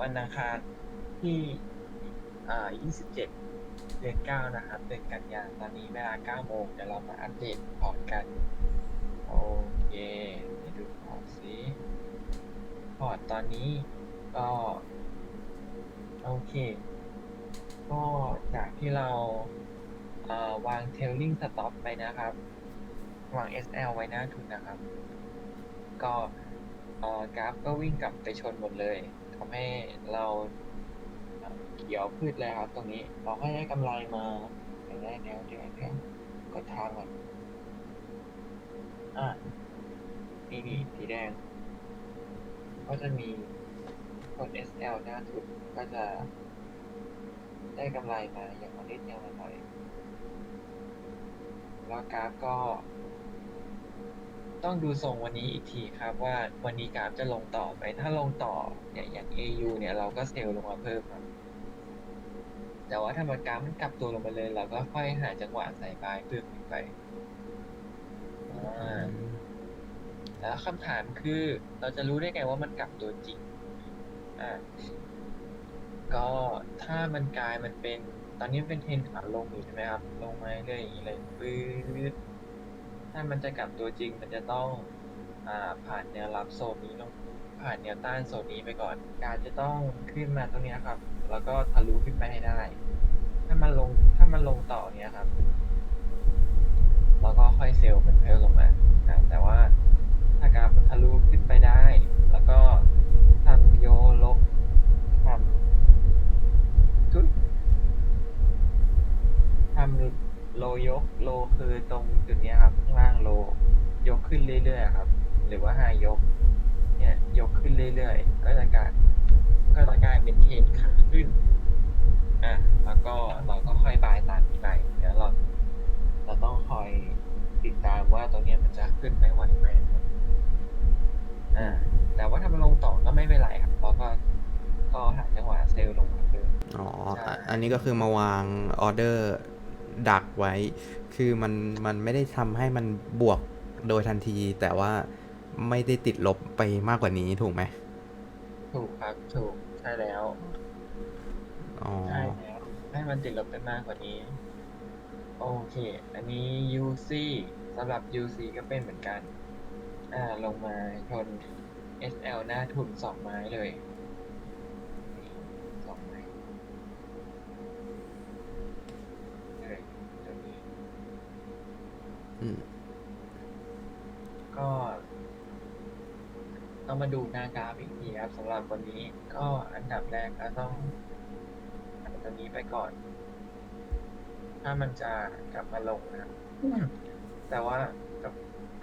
วันอังคารที่อ่า27 เดือน9นะครับ เดือนกันยายนตอนนี้เวลา9โมงเดี๋ยวเรามาอัปเดตพอร์ตกัน โอเคไปดูพอร์ตสิพอร์ตตอนนี้ก็ โอเค ก็จากที่เราเอ่อวางเทลลิงสต็อปไปนะครับ วาง SL ไว้หน้าทุนนะครับ ก็กราฟก็วิ่งกลับไปชนหมดเลย ทำให้เราเอ่ยวพืชเลยครับ ตรงนี้เราให้ได้กำไรมาได้แนวเดียวกันกดทางก่อนอะนี่นี่สีแดง ก็จะมีกด SL หน้าทุนก็จะ ได้กำไรมาอย่างนิดอย่างละหน่อยแล้วกราฟก็ ต้องดูทรงวันนี้อีกทีครับว่าวันนี้กราฟจะลงต่อไหมถ้าลงต่อเนี่ยอย่าง AU เนี่ยเราก็เซลล์ลงมาเพิ่มครับแต่ว่าถ้ามันกราฟมันกลับตัวลงมาเลย เราก็ค่อยหาจังหวะใส่บายเพิ่มขึ้นไปแล้วคำถามคือเราจะรู้ได้ไงว่ามันกลับตัวจริงอ่าก็ถ้ามันกลายมันเป็น ตอนนี้เป็นเทรนขาลงอยู่ใช่ไหมครับ ลงมาเรื่อยอย่างนี้เลยปื๊ด ถ้ามันจะกลับตัวจริงมันจะต้อง อ่า ผ่านแนวรับโซนนี้ลงผ่านแนวต้านโซนนี้ไปก่อน การจะต้องขึ้นมาตรงเนี้ยครับ แล้วก็ทะลุขึ้นไปให้ได้ ถ้ามันลง ถ้ามันลงต่อเนี้ยครับ แล้วก็ค่อยเซลล์เป็นเพิ่มลงมาแต่ว่าถ้ากราฟมันทะลุขึ้นไปได้ แล้วก็ทำโยลกทำทุดทำ โลยกโลคือตรงจุดเนี้ยครับข้างล่างโล ยกขึ้นเรื่อยๆครับ หรือว่าไฮยก เนี่ยยกขึ้นเรื่อยๆ ก็จะกลายก็จะกลายเป็นเทนขาขึ้นอะแล้วก็เราก็ค่อยบายตามไปเดี๋ยวเราเราต้องคอยติดตามว่าตรงเนี้ยมันจะขึ้นไม่ไหวไหมครับอ่าแต่ว่าถ้ามันลงต่อก็ไม่เป็นไรครับเพราะก็ก็หาจังหวะเซลล์ลงมาเดิมอ๋อ อันนี้ก็คือมาวางออเดอร์ ดักไว้ คือมันมันไม่ได้ทำให้มันบวกโดยทันที แต่ว่าไม่ได้ติดลบไปมากกว่านี้ถูกไหมถูกครับถูกใช่แล้วอ๋อใช่แล้วให้มันติดลบไปมากกว่านี้ โอเค อันนี้ UC สำหรับ UC ก็เป็นเหมือนกัน อ่าลงมาชน SL หน้าทุนสองไม้เลยสองไม้เลยตัวนี้ อืม ก็ต้องมาดูหน้ากราฟอีกทีครับสำหรับวันนี้ก็อันดับแรกก็ต้องอันตัวนี้ไปก่อน ถ้ามันจะกลับมาลงนะครับแต่ว่าก็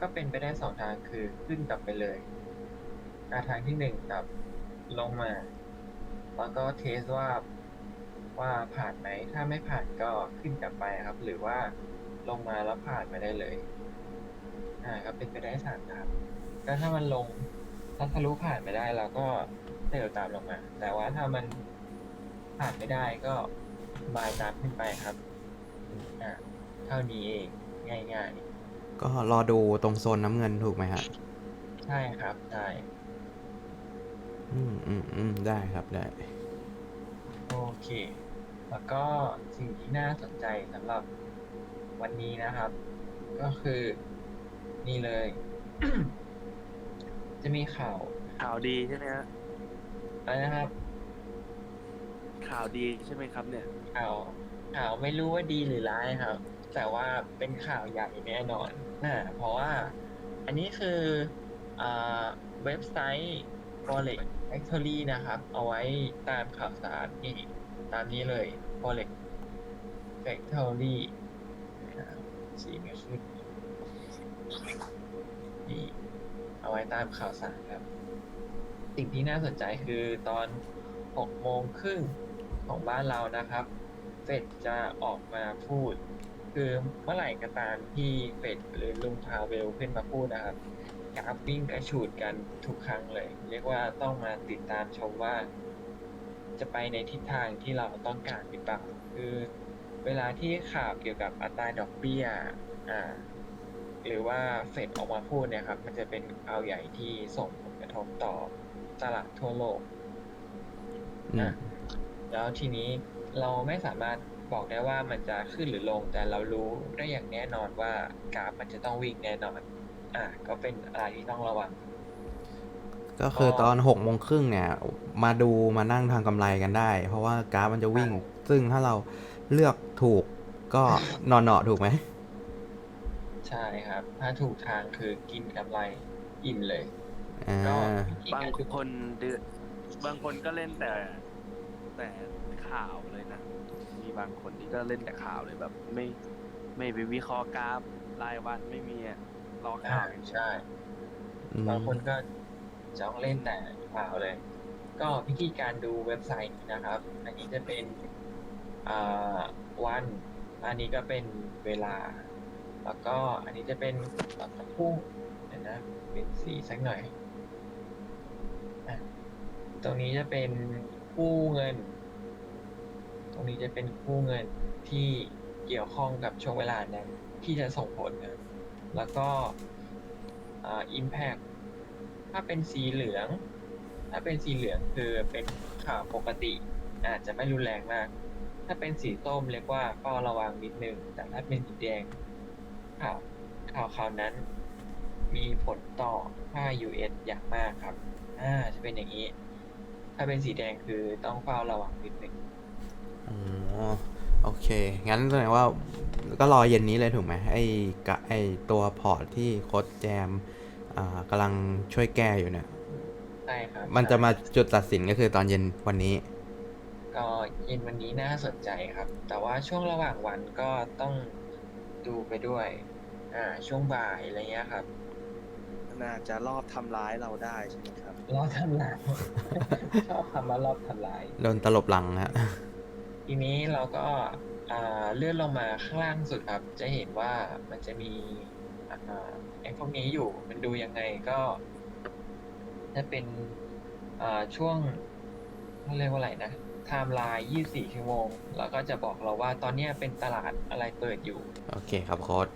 ก็เป็นไปได้สองทางคือขึ้นกลับไปเลยอาทางที่หนึ่งกลับลงมา แล้วก็เทสว่าว่าผ่านไหม ถ้าไม่ผ่านก็ขึ้นกลับไปครับ หรือว่าลงมาแล้วผ่านมาได้เลยอ่าก็เป็นไปได้สามทางก็ถ้ามันลงถ้าทะลุผ่านไม่ได้เราก็เซลล์ตามลงมา แต่ว่าถ้ามันผ่านไม่ได้ก็บายตามขึ้นไปครับอ่าเท่านี้เองง่ายก็รอดูตรงโซนน้ำเงินถูกไหมฮะๆใช่ครับใช่อืมอืมอืมได้ครับได้ โอเค แล้วก็สิ่งที่น่าสนใจสำหรับวันนี้นะครับ ก็คือ นี่เลย จะมีข่าวข่าวดีใช่ไหมฮะอะไรนะครับ ข่าวดีใช่ไหมครับ เนี่ย ข่าวข่าวไม่รู้ว่าดีหรือร้ายครับ แต่ว่าเป็นข่าวใหญ่แน่นอนนะเพราะว่าอันนี้คืออาเว็บไซต์ Forex Factory นะครับ เอาไว้ตามข่าวสารนี่ตามนี้เลย Forex Factory นะครับสีไม่ขึ้น นี่เอาไว้ตามข่าวสารครับ สิ่งที่น่าสนใจคือตอน6โมงครึ่งของบ้านเรานะครับ เฟดจะออกมาพูด คือเมื่อไหร่ก็ตามที่เฟดหรือลุงพาเวลขึ้นมาพูดนะครับกราฟวิ่งกระฉูดกันทุกครั้งเลย เรียกว่าต้องมาติดตามชมว่า จะไปในทิศทางที่เราต้องการหรือเปล่าคือเวลาที่ข่าวเกี่ยวกับอัตราดอกเบี้ยอ่า หรือว่าเฟดออกมาพูดเนี่ยครับมันจะเป็นข่าวใหญ่ที่ส่งผลกระทบต่อตลาดทั่วโลกอืมอะแล้วทีนี้เราไม่สามารถบอกได้ว่ามันจะขึ้นหรือลง แต่เรารู้ได้อย่างแน่นอนว่ากราฟมันจะต้องวิ่งแน่นอน อะก็เป็นอะไรที่ต้องระวัง ก็คือก็ตอนหกโมงครึ่งเนี่ย มาดูมานั่งทางกำไรกันได้ เพราะว่ากราฟมันจะวิ่งใช่ซึ่งถ้าเราเลือกถูกก็นอนเนาะถูกไหม ใช่ครับ ถ้าถูกทางคือกินกำไรอิ่มเลยอ่ก็า วิธีบางการดูคนเดือบางคนก็เล่นแต่แต่ข่าวเลยนะ มีบางคนที่ก็เล่นแต่ข่าวเลยแบบ ไม่ไม่ไปวิเคราะห์กราฟรายวันไม่มีอะรออ่าข่าวอย่างเดียวใช่ อืมบางคนก็จะต้องเล่นแต่เปล่าเลย ก็วิธีการดูเว็บไซต์นี้นะครับ อันนี้จะเป็นอ่าวัน อันนี้ก็เป็นเวลา แล้วก็อันนี้จะเป็นคู่เดี๋ยวนะเป็นสีสักหน่อยอตรงนี้จะเป็นคู่เงิน ตรงนี้จะเป็นคู่เงินที่เกี่ยวข้องกับช่วงเวลานั้นที่จะส่งผลนะแล้วก็อ่า impact ถ้าเป็นสีเหลือง ถ้าเป็นสีเหลืองคือเป็นข่าวปกติ อาจจะไม่รุนแรงมาก ถ้าเป็นสีส้มเรียกว่าก็ระวังนิดนึง แต่ถ้าเป็นสีแดง ข่าวข่าวข่าวนั้น มีผลต่อค่า US อย่างมากครับ อ่า จะเป็นอย่างนี้ ถ้าเป็นสีแดงคือต้องเฝ้าระวังนิดนึงอ๋อโอเค งั้นแสดงว่าก็รอเย็นนี้เลยถูกไหมไอ้กะไอ้ตัวพอร์ตที่โค้ดแจมอ่ากำลังช่วยแก้อยู่เนี่ย ใช่ครับมันจะมาใช่จุดตัดสินก็คือตอนเย็นวันนี้ ก็เย็นวันนี้น่าสนใจครับ แต่ว่าช่วงระหว่างวันก็ต้อง ดูไปด้วย อ่า ช่วงบ่ายอะไรเงี้ยครับน่าจะรอบทำร้ายเราได้ใช่ไหมครับ รอบทำลาย ชอบคำว่ารอบทำลาย โดนตลบหลังฮะ ทีนี้เราก็อ่าเลื่อนลงมาข้างล่างสุดครับ จะเห็นว่ามันจะมีอ่าไอ้พวกนี้อยู่มันดูยังไงก็จะเป็นอ่าช่วงเขาเรียกว่าอะไรนะ ไทม์ไลน์ 24 ชั่วโมง แล้วก็จะบอกเราว่าตอนนี้เป็นตลาดอะไรเปิดอยู่ โอเคครับโค้ด